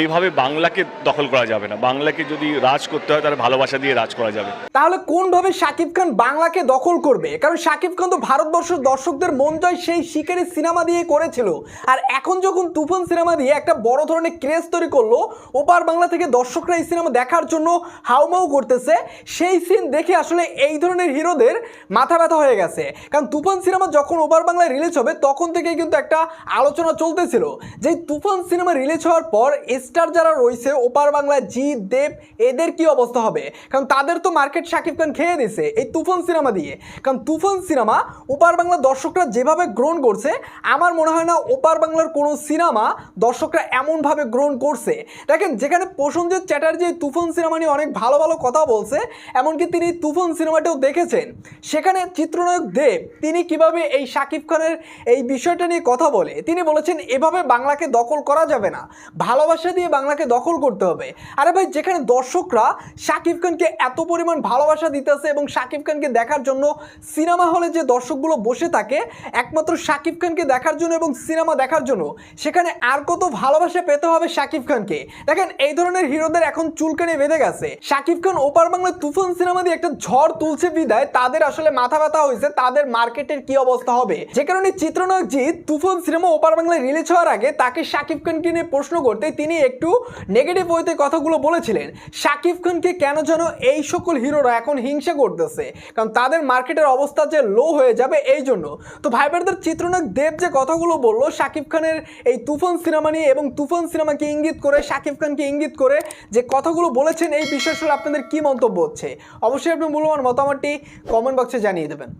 এইভাবে বাংলাকে দখল করা যাবে না। বাংলাকে যদি রাজ করতে হয়, তাহলে ভালোবাসা দিয়ে রাজ করা যাবে। তাহলে কোনভাবে শাকিব খান বাংলাকে দখল করবে? কারণ শাকিব খান তো ভারতবর্ষের দর্শকদের মন জয় সেই শিকারি সিনেমা দিয়ে করেছিল। আর এখন যখন তুফান সিনেমা দিয়ে একটা বড় ধরনের ক্রেজ তৈরি করল, ওপার বাংলা থেকে দর্শকরা এই সিনেমা দেখার জন্য হাউমাউ করতেছে। সেই সিন দেখে আসলে এই ধরনের হিরোদের মাথা ব্যথা হয়ে গেছে। কারণ তুফান সিনেমা যখন ওপার বাংলায় রিলিজ হবে, তখন থেকেই কিন্তু একটা আলোচনা চলতেছিল যে তুফান সিনেমা রিলিজ হওয়ার পর স্টার যারা রয়েছে, ওপার বাংলা জিৎ দেব, এদের কি অবস্থা হবে? কারণ তাদের তো মার্কেট শাকিব খান খেয়ে দিছে এই তুফান সিনেমা দিয়ে। কারণ তুফান সিনেমা ওপার বাংলার দর্শকরা যেভাবে গ্রহণ করছে, আমার মনে হয় না ওপার বাংলার কোনো সিনেমা দর্শকরা এমনভাবে গ্রহণ করছে। দেখেন, যেখানে প্রসেনজিৎ চ্যাটার্জি তুফান সিনেমা নিয়ে অনেক ভালো ভালো কথা বলছে, এমনকি তিনি তুফান সিনেমাটাও দেখেছেন। সেখানে চিত্রনায়ক দেব, তিনি কীভাবে এই শাকিব খানের এই বিষয়টা নিয়ে কথা বলে? তিনি বলেছেন, এভাবে বাংলাকে দখল করা যাবে না। ভালোবাসা দিয়ে বাংলাকে দখল করতে হবে। আরে ভাই, যেখানে দর্শকরা শাকিব খানকে এত পরিমাণ ভালোবাসা দিতেছে এবং শাকিব খানকে দেখার জন্য সিনেমা হলে যে দর্শকগুলো বসে থাকে, একমাত্র শাকিব খানকে দেখার জন্য এবং সিনেমা দেখার জন্য, সেখানে আর কত ভালোবাসা পেতে হবে শাকিব খানকে? দেখেন, এই ধরনের হিরোদের এখন চুলকানি বেঁধে গেছে। শাকিব খান ওপার বাংলা তুফান সিনেমা দিয়ে একটা ঝড় তুলছে বিদায়, তাদের আসলে মাথা ব্যথা হয়েছে, তাদের মার্কেটের কি অবস্থা হবে? যে কারণে চিত্রনায়ক জিৎ তুফান সিনেমা ওপার বাংলায় রিলিজ হওয়ার আগে তাকে শাকিব খানকে নিয়ে প্রশ্ন করতে তিনি একটু নেগেটিভ ওয়েতে কথাগুলো বলেছিলেন শাকিব খানকে কেন যেন এই সকল হিরোরা এখন হিংসা করতেছে? কারণ তাদের মার্কেটের অবস্থা যে লো হয়ে যাবে এই জন্য। তো ভাই ব্রাদার দেব যে কথাগুলো বলল শাকিব খানের এই তুফান সিনেমা নিয়ে এবং তুফান সিনেমাকে ইঙ্গিত করে শাকিব খানকে ইঙ্গিত করে যে কথাগুলো বলেছেন, এই বিষয়ে আসলে আপনাদের কি মন্তব্য হচ্ছে? অবশ্যই আপনি মূল্যবান মতামতটি কমেন্ট বক্সে জানিয়ে দেবেন।